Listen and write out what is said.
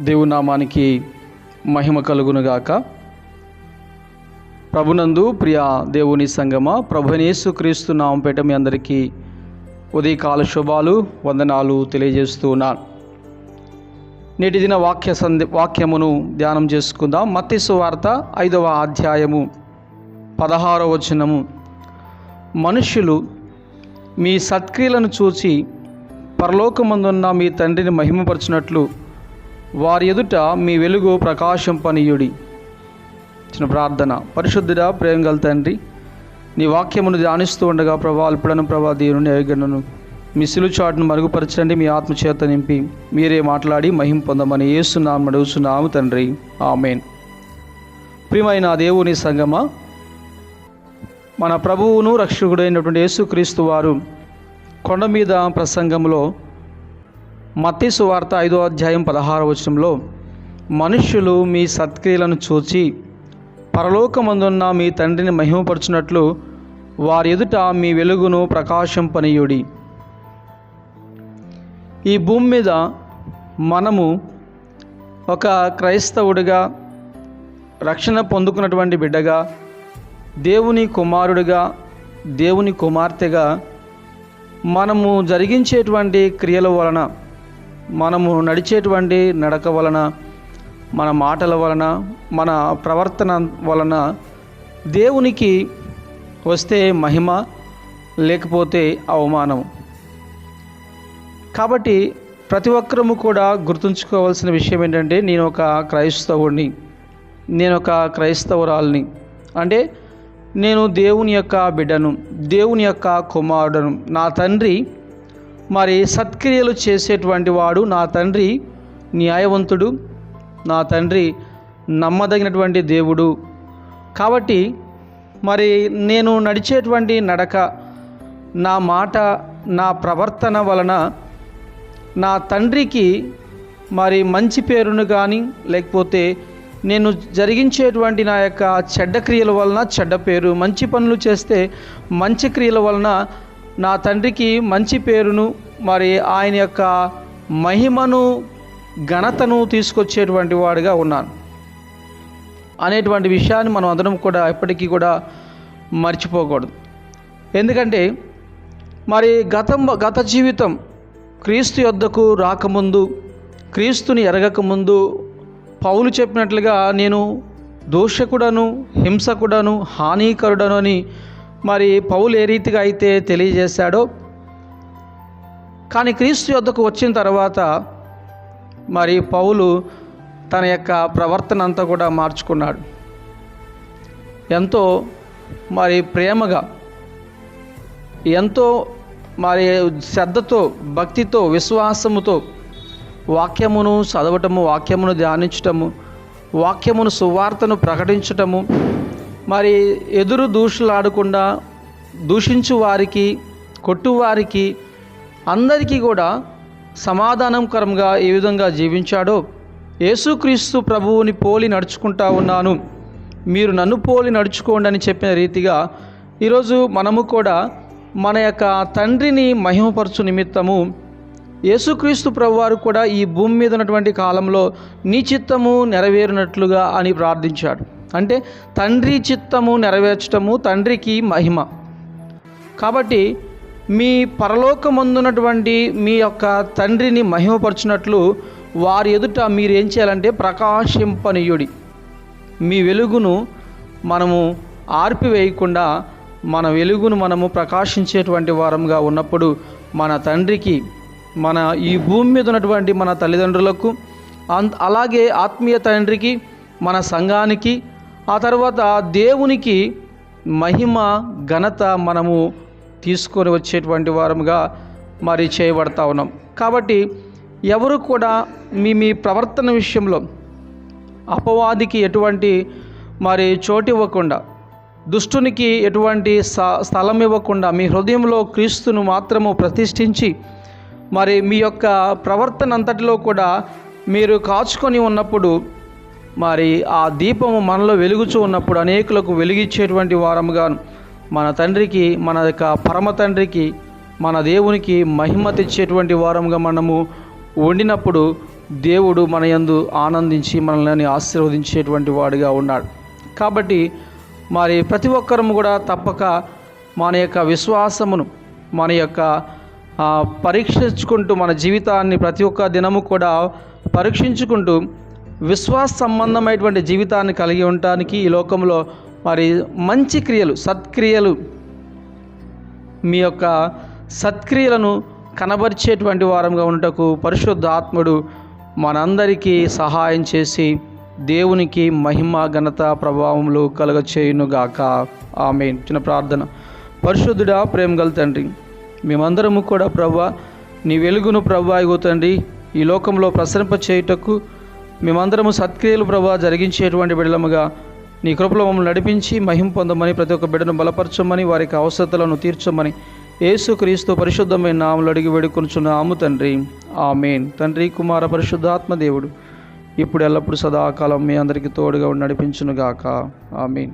దేవునామానికి మహిమ కలుగునుగాక. ప్రభునందు ప్రియ దేవుని సంగమ ప్రభునేసు క్రీస్తు నామపేట మీ అందరికీ ఉదయకాల శుభాలు వందనాలు తెలియజేస్తూ ఉన్నాను. నేటి దిన వాక్య సంధి వాక్యమును ధ్యానం చేసుకుందాం. మత్స్సు వార్త ఐదవ అధ్యాయము పదహారవ వచనము. మనుష్యులు మీ సత్క్రియలను చూచి పరలోకమందున్న మీ తండ్రిని మహిమపరచినట్లు వారి ఎదుట మీ వెలుగు ప్రకాశింపనీయుడి. చిన్న ప్రార్థన. పరిశుద్ధుడా ప్రేమ గల తండ్రి నీ వాక్యమును ధ్యానిస్తూ ఉండగా ప్రభా అల్పులను ప్రభా దేవుని అయోగణను మీ సిలు చాటును మరుగుపరచండి మీ ఆత్మచేత నింపి మీరే మాట్లాడి మహిం పొందమని ఏసునామం అడుగుతున్నాము తండ్రి. ఆమెన్. ప్రియమైన దేవుని సంగమ మన ప్రభువును రక్షకుడైనటువంటి యేసుక్రీస్తు వారు కొండ మీద ప్రసంగంలో మత్తీసు వార్త ఐదో అధ్యాయం పదహార వచనంలో మనుష్యులు మీ సత్క్రియలను చూచి పరలోకమందున్న మీ తండ్రిని మహిమపరచినట్లు వారి ఎదుట మీ వెలుగును ప్రకాశంపనీయుడి. ఈ భూమి మీద మనము ఒక క్రైస్తవుడిగా రక్షణ పొందుకున్నటువంటి బిడ్డగా దేవుని కుమారుడిగా దేవుని కుమార్తెగా మనము జరిగించేటువంటి క్రియల వలన మనము నడిచేటువంటి నడక వలన మన మాటల వలన మన ప్రవర్తన వలన దేవునికి వస్తే మహిమ లేకపోతే అవమానం. కాబట్టి ప్రతి ఒక్కరము కూడా గుర్తుంచుకోవాల్సిన విషయం ఏంటంటే నేను ఒక క్రైస్తవుడిని నేను ఒక క్రైస్తవురాల్ని. అంటే నేను దేవుని యొక్క బిడ్డను దేవుని యొక్క కుమారుడను. నా తండ్రి మరి సత్క్రియలు చేసేటువంటి వాడు నా తండ్రి న్యాయవంతుడు నా తండ్రి నమ్మదగినటువంటి దేవుడు. కాబట్టి మరి నేను నడిచేటువంటి నడక నా మాట నా ప్రవర్తన వలన నా తండ్రికి మరి మంచి పేరును కానీ లేకపోతే నేను జరిగించేటువంటి నా యొక్క చెడ్డ క్రియల వలన చెడ్డ పేరు మంచి పనులు చేస్తే మంచి క్రియల వలన నా తండ్రికి మంచి పేరును మరి ఆయన యొక్క మహిమను ఘనతను తీసుకొచ్చేటువంటి వాడిగా ఉన్నాను. అనేటువంటి విషయాన్ని మనం అందరం కూడా ఎప్పటికీ కూడా మర్చిపోకూడదు. ఎందుకంటే మరి గతం గత జీవితం క్రీస్తు యొద్దకు రాకముందు క్రీస్తుని ఎరగకముందు పౌలు చెప్పినట్లుగా నేను దోషకుడను హింసకుడను హానికరుడను అని మరి పౌలు ఏ రీతిగా అయితే తెలియజేశాడో కానీ క్రీస్తు యొద్దకు వచ్చిన తర్వాత మరి పౌలు తన యొక్క ప్రవర్తన అంతా కూడా మార్చుకున్నాడు. ఎంతో మరి ప్రేమగా ఎంతో మరి శ్రద్ధతో భక్తితో విశ్వాసముతో వాక్యమును చదవటము వాక్యమును ధ్యానించటము వాక్యమును సువార్తను ప్రకటించటము మరి ఎదురు దూషలాడకుండా దూషించు వారికి కొట్టువారికి అందరికీ కూడా సమాధానకరంగా ఏ విధంగా జీవించాడో యేసుక్రీస్తు ప్రభువుని పోలి నడుచుకుంటా ఉన్నాను. మీరు నన్ను పోలి నడుచుకోండి అని చెప్పిన రీతిగా ఈరోజు మనము కూడా మన యొక్క తండ్రిని మహిమపరచు నిమిత్తము యేసుక్రీస్తు ప్రభువారు కూడా ఈ భూమి మీద ఉన్నటువంటి కాలంలో నీ చిత్తము నెరవేరినట్లుగా అని ప్రార్థించాడు. అంటే తండ్రి చిత్తము నెరవేర్చటము తండ్రికి మహిమ. కాబట్టి మీ పరలోకమందున్నటువంటి మీ యొక్క తండ్రిని మహిమపరచినట్లు వారి ఎదుట మీరు ఏం చేయాలంటే ప్రకాశింపనీయుడి. మీ వెలుగును మనము ఆర్పివేయకుండా మన వెలుగును మనము ప్రకాశించేటువంటి వారంగా ఉన్నప్పుడు మన తండ్రికి మన ఈ భూమి మీద ఉన్నటువంటి మన తల్లిదండ్రులకు అలాగే ఆత్మీయ తండ్రికి మన సంఘానికి ఆ తర్వాత దేవునికి మహిమ ఘనత మనము తీసుకొని వచ్చేటువంటి వారముగా మరి చేయబడతా ఉన్నాం. కాబట్టి ఎవరు కూడా మీ మీ ప్రవర్తన విషయంలో అపవాదికి ఎటువంటి మరి చోటు ఇవ్వకుండా దుష్టునికి ఎటువంటి స్థలం ఇవ్వకుండా మీ హృదయంలో క్రీస్తును మాత్రము ప్రతిష్ఠించి మరి మీ యొక్క ప్రవర్తన అంతటిలో కూడా మీరు కాచుకొని ఉన్నప్పుడు మరి ఆ దీపము మనలో వెలుగుచూ ఉన్నప్పుడు అనేకులకు వెలిగించేటువంటి వారముగా మన తండ్రికి మన యొక్క పరమ తండ్రికి మన దేవునికి మహిమ తెచ్చేటువంటి వారముగా మనము వండినప్పుడు దేవుడు మన యందు ఆనందించి మనల్ని ఆశీర్వదించేటువంటి వాడిగా ఉన్నాడు. కాబట్టి మరి ప్రతి ఒక్కరము కూడా తప్పక మన యొక్క విశ్వాసమును మన యొక్క పరీక్షించుకుంటూ మన జీవితాన్ని ప్రతి ఒక్క దినము కూడా పరీక్షించుకుంటూ విశ్వాస సంబంధమైనటువంటి జీవితాన్ని కలిగి ఉండటానికి ఈ లోకంలో మరి మంచి క్రియలు సత్క్రియలు మీ యొక్క సత్క్రియలను కనబరిచేటువంటి వారంగా ఉండటకు పరిశుద్ధాత్ముడు మనందరికీ సహాయం చేసి దేవునికి మహిమ ఘనత ప్రభావములు కలగచేయునుగాక. ఆమె చిన్న ప్రార్థన. పరిశుద్ధుడా ప్రేమ గల తండ్రి మేమందరము కూడా ప్రభా నీ వెలుగును ప్రవ్వ ఇగో తండ్రి ఈ లోకంలో ప్రసరింప చేయుటకు మేమందరము సత్క్రియలు ప్రభా జరిగించేటువంటి బిడలముగా నీ కృపలో మమ్మల్ని నడిపించి మహిం పొందమని ప్రతి ఒక్క బిడ్డను బలపరచమని వారికి అవసరతలను తీర్చమని యేసుక్రీస్తు పరిశుద్ధమైన నామలు అడిగి వేడుకొనుచున్న ఆము తండ్రి. ఆమెన్. తండ్రి కుమార పరిశుద్ధాత్మ దేవుడు ఇప్పుడు ఎల్లప్పుడు సదాకాలం మీ అందరికీ తోడుగా ఉండి నడిపించునుగాక. ఆమెన్.